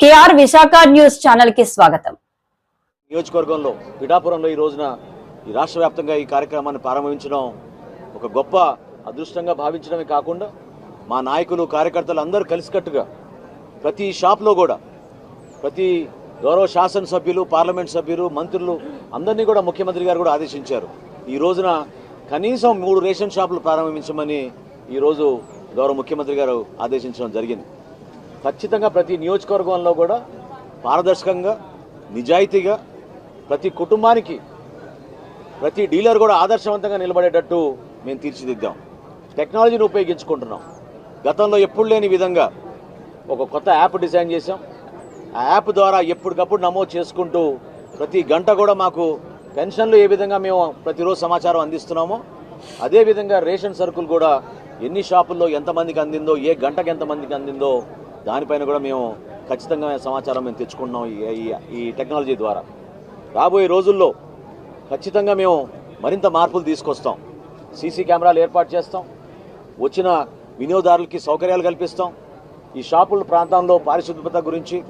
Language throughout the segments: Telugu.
కేఆర్ విశాఖ న్యూస్ ఛానల్కి స్వాగతం. నియోజకవర్గంలో పిఠాపురంలో ఈ రోజున ఈ రాష్ట్ర వ్యాప్తంగా ఈ కార్యక్రమాన్ని ప్రారంభించడం ఒక గొప్ప అదృష్టంగా భావించడమే కాకుండా మా నాయకులు కార్యకర్తలు అందరూ కలిసికట్టుగా ప్రతి షాప్లో కూడా ప్రతి గౌరవ శాసనసభ్యులు పార్లమెంట్ సభ్యులు మంత్రులు అందరినీ కూడా ముఖ్యమంత్రి గారు కూడా ఆదేశించారు. ఈ రోజున కనీసం మూడు రేషన్ షాపులు ప్రారంభించమని ఈరోజు గౌరవ ముఖ్యమంత్రి గారు ఆదేశించడం జరిగింది. ఖచ్చితంగా ప్రతి నియోజకవర్గంలో కూడా పారదర్శకంగా నిజాయితీగా ప్రతి కుటుంబానికి ప్రతి డీలర్ కూడా ఆదర్శవంతంగా నిలబడేటట్టు మేము తీర్చిదిద్దాం. టెక్నాలజీని ఉపయోగించుకుంటున్నాం. గతంలో ఎప్పుడు లేని విధంగా ఒక కొత్త యాప్ డిజైన్ చేసాం ఆ యాప్ ద్వారా ఎప్పటికప్పుడు నమోదు చేసుకుంటూ ప్రతి గంట కూడా మాకు పెన్షన్లు ఏ విధంగా మేము ప్రతిరోజు సమాచారం అందిస్తున్నామో అదేవిధంగా రేషన్ సరుకులు కూడా ఎన్ని షాపుల్లో ఎంతమందికి అందిందో ఏ గంటకి ఎంతమందికి అందిందో దానిపైన కూడా మేము ఖచ్చితంగా సమాచారం మేము తెచ్చుకుంటున్నాం ఈ- ఈ- టెక్నాలజీ ద్వారా. రాబోయే రోజుల్లో ఖచ్చితంగా మేము మరింత మార్పులు తీసుకొస్తాం. సీసీ కెమెరాలు ఏర్పాటు చేస్తాం. వచ్చిన వినియోగదారులకి సౌకర్యాలు కల్పిస్తాం. ఈ షాపుల ప్రాంతంలో పారిశుద్ధ్యత గురించి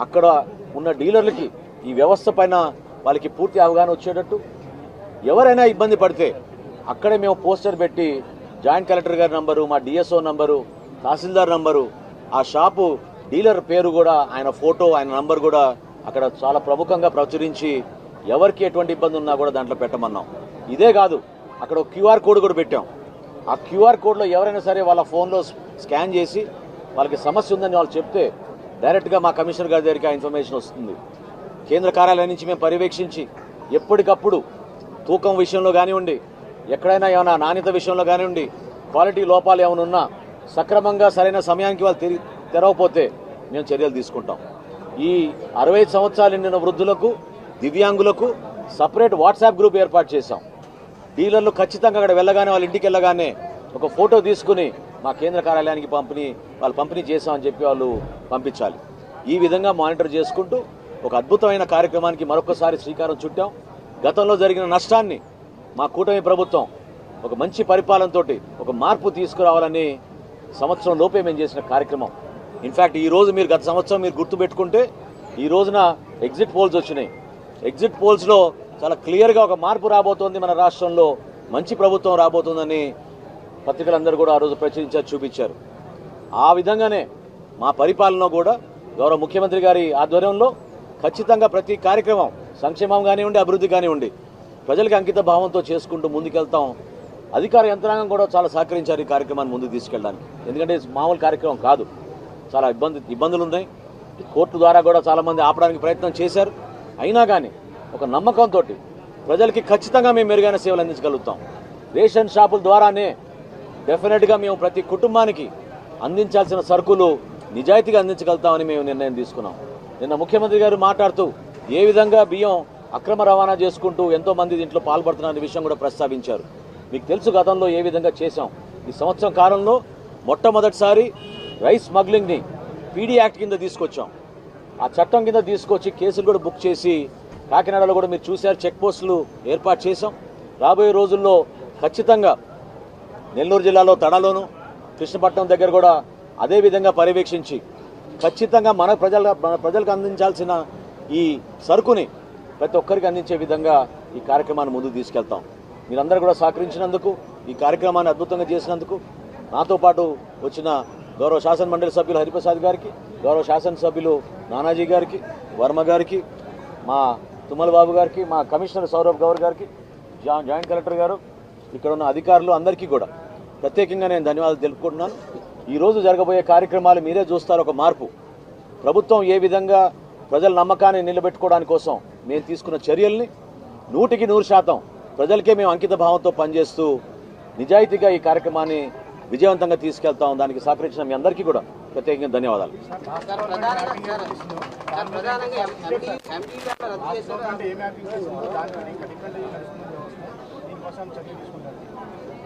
అక్కడ ఉన్న డీలర్లకి ఈ వ్యవస్థ పైన వాళ్ళకి పూర్తి అవగాహన వచ్చేటట్టు. ఎవరైనా ఇబ్బంది పడితే అక్కడే మేము పోస్టర్ పెట్టి జాయింట్ కలెక్టర్ గారి నంబరు మా డిఎస్ఓ నంబరు తహసీల్దార్ నంబరు ఆ షాపు డీలర్ పేరు కూడా ఆయన ఫోటో ఆయన నంబర్ కూడా అక్కడ చాలా ప్రముఖంగా ప్రచురించి ఎవరికి ఎటువంటి ఇబ్బంది ఉన్నా కూడా దాంట్లో పెట్టమన్నాం. ఇదే కాదు అక్కడ ఒక క్యూఆర్ కోడ్ కూడా పెట్టాం. ఆ క్యూఆర్ కోడ్లో ఎవరైనా సరే వాళ్ళ ఫోన్లో స్కాన్ చేసి వాళ్ళకి సమస్య ఉందని వాళ్ళు చెప్తే డైరెక్ట్గా మా కమిషనర్ గారి దగ్గరికి ఆ ఇన్ఫర్మేషన్ వస్తుంది. కేంద్ర కార్యాలయం నుంచి మేము పర్యవేక్షించి ఎప్పటికప్పుడు తూకం విషయంలో కానివ్వండి ఎక్కడైనా ఏమైనా నాణ్యత విషయంలో కానివ్వండి క్వాలిటీ లోపాలు ఏమైనా ఉన్నా సక్రమంగా సరైన సమయానికి వాళ్ళు తెరి తెరవకపోతే మేము చర్యలు తీసుకుంటాం. ఈ అరవై సంవత్సరాలు నిండిన వృద్ధులకు దివ్యాంగులకు సపరేట్ వాట్సాప్ గ్రూప్ ఏర్పాటు చేశాం. డీలర్లు ఖచ్చితంగా అక్కడ వెళ్ళగానే వాళ్ళ ఇంటికి వెళ్ళగానే ఒక ఫోటో తీసుకుని మా కేంద్ర కార్యాలయానికి పంపిణీ వాళ్ళు పంపిణీ చేశామని చెప్పి వాళ్ళు పంపించాలి. ఈ విధంగా మానిటర్ చేసుకుంటూ ఒక అద్భుతమైన కార్యక్రమానికి మరొకసారి శ్రీకారం చుట్టాం. గతంలో జరిగిన నష్టాన్ని మా కూటమి ప్రభుత్వం ఒక మంచి పరిపాలనతోటి ఒక మార్పు తీసుకురావాలని సంవత్సరం లోపే మేము చేసిన కార్యక్రమం. ఇన్ఫ్యాక్ట్ ఈ రోజు మీరు గత సంవత్సరం మీరు గుర్తుపెట్టుకుంటే ఈ రోజున ఎగ్జిట్ పోల్స్ వచ్చినాయి. ఎగ్జిట్ పోల్స్లో చాలా క్లియర్గా ఒక మార్పు రాబోతోంది మన రాష్ట్రంలో. మంచి ప్రభుత్వం రాబోతుందని పత్రికలందరూ కూడా ఆ రోజు ప్రచురించారు చూపించారు. ఆ విధంగానే మా పరిపాలన కూడా గౌరవ ముఖ్యమంత్రి గారి ఆధ్వర్యంలో ఖచ్చితంగా ప్రతి కార్యక్రమం సంక్షేమం కానివ్వండి అభివృద్ధి కానివ్వండి ప్రజలకు అంకిత భావంతో చేసుకుంటూ ముందుకెళ్తాం. అధికార యంత్రాంగం కూడా చాలా సహకరించారు ఈ కార్యక్రమాన్ని ముందుకు తీసుకెళ్ళడానికి. ఎందుకంటే మామూలు కార్యక్రమం కాదు. చాలా ఇబ్బంది ఇబ్బందులు ఉన్నాయి. కోర్టు ద్వారా కూడా చాలామంది ఆపడానికి ప్రయత్నం చేశారు. అయినా కానీ ఒక నమ్మకంతో ప్రజలకి ఖచ్చితంగా మేము మెరుగైన సేవలు అందించగలుగుతాం. రేషన్ షాపుల ద్వారానే డెఫినెట్గా మేము ప్రతి కుటుంబానికి అందించాల్సిన సరుకులు నిజాయితీగా అందించగలుగుతామని మేము నిర్ణయం తీసుకున్నాం. నిన్న ముఖ్యమంత్రి గారు మాట్లాడుతూ ఏ విధంగా బియ్యం అక్రమ రవాణా చేసుకుంటూ ఎంతోమంది దీంట్లో పాల్పడుతున్న విషయం కూడా ప్రస్తావించారు. మీకు తెలుసు గతంలో ఏ విధంగా చేశాం. ఈ సంవత్సరం కాలంలో మొట్టమొదటిసారి రైస్ స్మగ్లింగ్ని పీడీ యాక్ట్ కింద తీసుకొచ్చాం. ఆ చట్టం కింద తీసుకొచ్చి కేసులు కూడా బుక్ చేసి కాకినాడలో కూడా మీరు చూశారు చెక్ పోస్టులు ఏర్పాటు చేశాం. రాబోయే రోజుల్లో ఖచ్చితంగా నెల్లూరు జిల్లాలో తడలోను కృష్ణపట్నం దగ్గర కూడా అదే విధంగా పర్యవేక్షించి ఖచ్చితంగా మన ప్రజల మన ప్రజలకు అందించాల్సిన ఈ సరుకుని ప్రతి ఒక్కరికి అందించే విధంగా ఈ కార్యక్రమాన్ని ముందుకు తీసుకెళ్తాం. మీరందరూ కూడా సహకరించినందుకు ఈ కార్యక్రమాన్ని అద్భుతంగా చేసినందుకు నాతో పాటు వచ్చిన గౌరవ శాసన మండలి సభ్యులు హరిప్రసాద్ గారికి గౌరవ శాసనసభ్యులు నానాజీ గారికి వర్మ గారికి మా తుమ్మల బాబు గారికి మా కమిషనర్ సౌరభ్ గౌర్ గారికి జాయింట్ కలెక్టర్ గారు ఇక్కడ ఉన్న అధికారులు అందరికీ కూడా ప్రత్యేకంగా నేను ధన్యవాదాలు తెలుపుకుంటున్నాను. ఈరోజు జరగబోయే కార్యక్రమాలు మీరే చూస్తారు ఒక మార్పు. ప్రభుత్వం ఏ విధంగా ప్రజల నమ్మకాన్ని నిలబెట్టుకోవడానికి కోసం మేము తీసుకున్న చర్యల్ని నూటికి నూరు శాతం ప్రజలకే మేము అంకిత భావంతో పనిచేస్తూ నిజాయితీగా ఈ కార్యక్రమాన్ని విజయవంతంగా తీసుకెళ్తాం దానికి సహకరించిన మీ అందరికీ కూడా ప్రత్యేకంగా ధన్యవాదాలు.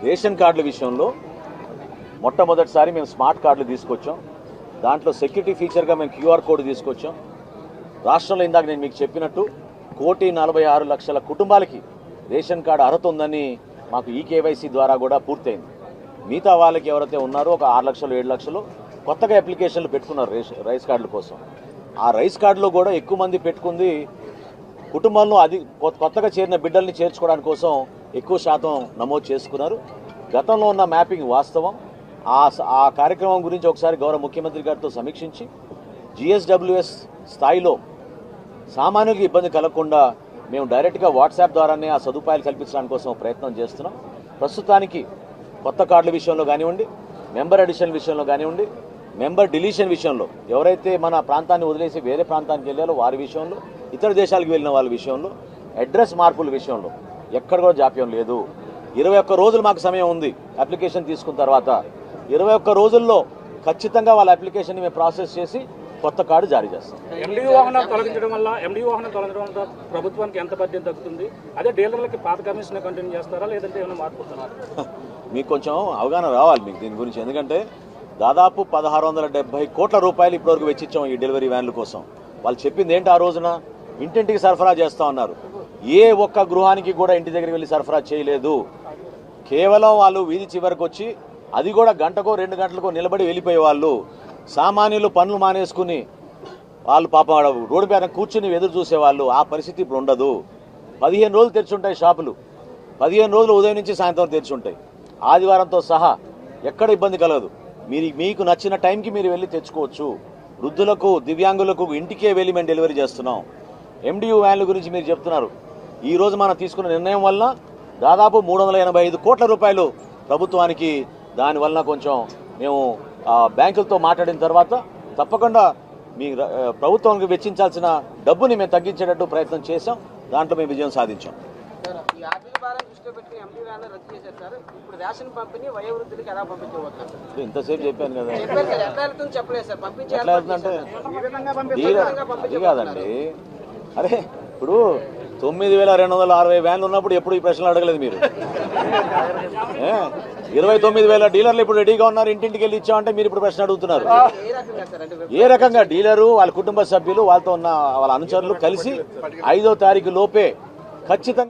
రేషన్ కార్డుల విషయంలో మొట్టమొదటిసారి మేము స్మార్ట్ కార్డులు తీసుకొచ్చాం. దాంట్లో సెక్యూరిటీ ఫీచర్గా మేము క్యూఆర్ కోడ్ తీసుకొచ్చాం. రాష్ట్రంలో ఇందాక నేను మీకు చెప్పినట్టు కోటి నలభై ఆరు లక్షల కుటుంబాలకి రేషన్ కార్డు అర్హత ఉందని మాకు ఈ కేవైసీ ద్వారా కూడా పూర్తయింది. మిగతా వాళ్ళకి ఎవరైతే ఉన్నారో ఒక ఆరు లక్షలు ఏడు లక్షలు కొత్తగా అప్లికేషన్లు పెట్టుకున్నారు రేషన్ రైస్ కార్డుల కోసం. ఆ రైస్ కార్డులో కూడా ఎక్కువ మంది పెట్టుకుంది కుటుంబంలో అది కొత్తగా చేరిన బిడ్డల్ని చేర్చుకోవడానికి కోసం ఎక్కువ శాతం నమోదు చేసుకున్నారు. గతంలో ఉన్న మ్యాపింగ్ వాస్తవం. ఆ స- ఆ కార్యక్రమం గురించి ఒకసారి గౌరవ ముఖ్యమంత్రి గారితో సమీక్షించి జిఎస్డబ్ల్యూఎస్ స్థాయిలో సామాన్యులకు ఇబ్బంది కలగకుండా మేము డైరెక్ట్గా వాట్సాప్ ద్వారానే ఆ సదుపాయాలు కల్పించడానికి కోసం ప్రయత్నం చేస్తున్నాం. ప్రస్తుతానికి కొత్త కార్డుల విషయంలో కానివ్వండి మెంబర్ అడిషన్ విషయంలో కానివ్వండి మెంబర్ డిలీషన్ విషయంలో ఎవరైతే మన ప్రాంతాన్ని వదిలేసి వేరే ప్రాంతానికి వెళ్ళారో వారి విషయంలో ఇతర దేశాలకు వెళ్ళిన వాళ్ళ విషయంలో అడ్రస్ మార్పుల విషయంలో ఎక్కడ కూడా జాప్యం లేదు. ఇరవై ఒక్క రోజులు మాకు సమయం ఉంది అప్లికేషన్ తీసుకున్న తర్వాత. ఇరవై ఒక్క రోజుల్లో ఖచ్చితంగా వాళ్ళ అప్లికేషన్ మేము ప్రాసెస్ చేసి కొత్త కార్డు జారీ చేస్తాం. ఎండి వాహనం తొలగించడం వల్ల ఎండి వాహనం తొలగించడం వల్ల ప్రభుత్వానికి ఎంత తగ్గుతుంది అదే డీలర్లకి పాత కమిషన్ కంటిన్యూ చేస్తారా లేదంటే ఏమైనా? మీకు కొంచెం అవగాహన రావాలి మీకు దీని గురించి. ఎందుకంటే దాదాపు పదహారు వందల డెబ్బై కోట్ల రూపాయలు ఇప్పటివరకు వెచ్చిచ్చాం ఈ డెలివరీ వ్యాన్ల కోసం. వాళ్ళు చెప్పింది ఏంటి ఆ రోజున? ఇంటింటికి సరఫరా చేస్తా ఉన్నారు. ఏ ఒక్క గృహానికి కూడా ఇంటి దగ్గరికి వెళ్ళి సరఫరా చేయలేదు. కేవలం వాళ్ళు వీధి చివరికి వచ్చి అది కూడా గంటకో రెండు గంటలకో నిలబడి వెళ్ళిపోయే వాళ్ళు సామాన్యులు పనులు మానేసుకుని వాళ్ళు పాపం రోడ్డు పైన కూర్చుని ఎదురు చూసేవాళ్ళు ఆ పరిస్థితి ఇప్పుడు ఉండదు. పదిహేను రోజులు తెరిచుంటాయి షాపులు. పదిహేను రోజులు ఉదయం నుంచి సాయంత్రం తెరిచుంటాయి. ఆదివారంతో సహా ఎక్కడ ఇబ్బంది కలగదు. మీరు మీకు నచ్చిన టైంకి మీరు వెళ్ళి తెచ్చుకోవచ్చు. వృద్ధులకు దివ్యాంగులకు ఇంటికే వెళ్ళి మేము డెలివరీ చేస్తున్నాం. ఎండియూ వ్యాన్ల గురించి మీరు చెప్తున్నారు. ఈరోజు మనం తీసుకున్న నిర్ణయం వల్ల దాదాపు మూడు వందల ఎనభై ఐదు కోట్ల రూపాయలు ప్రభుత్వానికి దానివల్ల కొంచెం మేము బ్యాంకులతో మాట్లాడిన తర్వాత తప్పకుండా మీ ప్రభుత్వానికి వెచ్చించాల్సిన డబ్బుని మేము తగ్గించేటట్టు ప్రయత్నం చేశాం. దాంట్లో మేము విజయం సాధించాం. ఇంతసేపు చెప్పాను కదా. ఎట్లా వెళ్తుందంటే కాదండి. అరే ఇప్పుడు తొమ్మిది వేల రెండు వందల అరవై వ్యాన్లు ఉన్నప్పుడు ఎప్పుడు ఈ ప్రశ్నలు అడగలేదు మీరు? ఇరవై తొమ్మిది వేల డీలర్లు ఇప్పుడు రెడీగా ఉన్నారు ఇంటింటికి వెళ్ళి ఇచ్చామంటే మీరు ఇప్పుడు ప్రశ్న అడుగుతున్నారు. ఏ రకంగా డీలరు వాళ్ళ కుటుంబ సభ్యులు వాళ్ళతో ఉన్న వాళ్ళ అనుచరులు కలిసి ఐదో తారీఖు లోపే ఖచ్చితంగా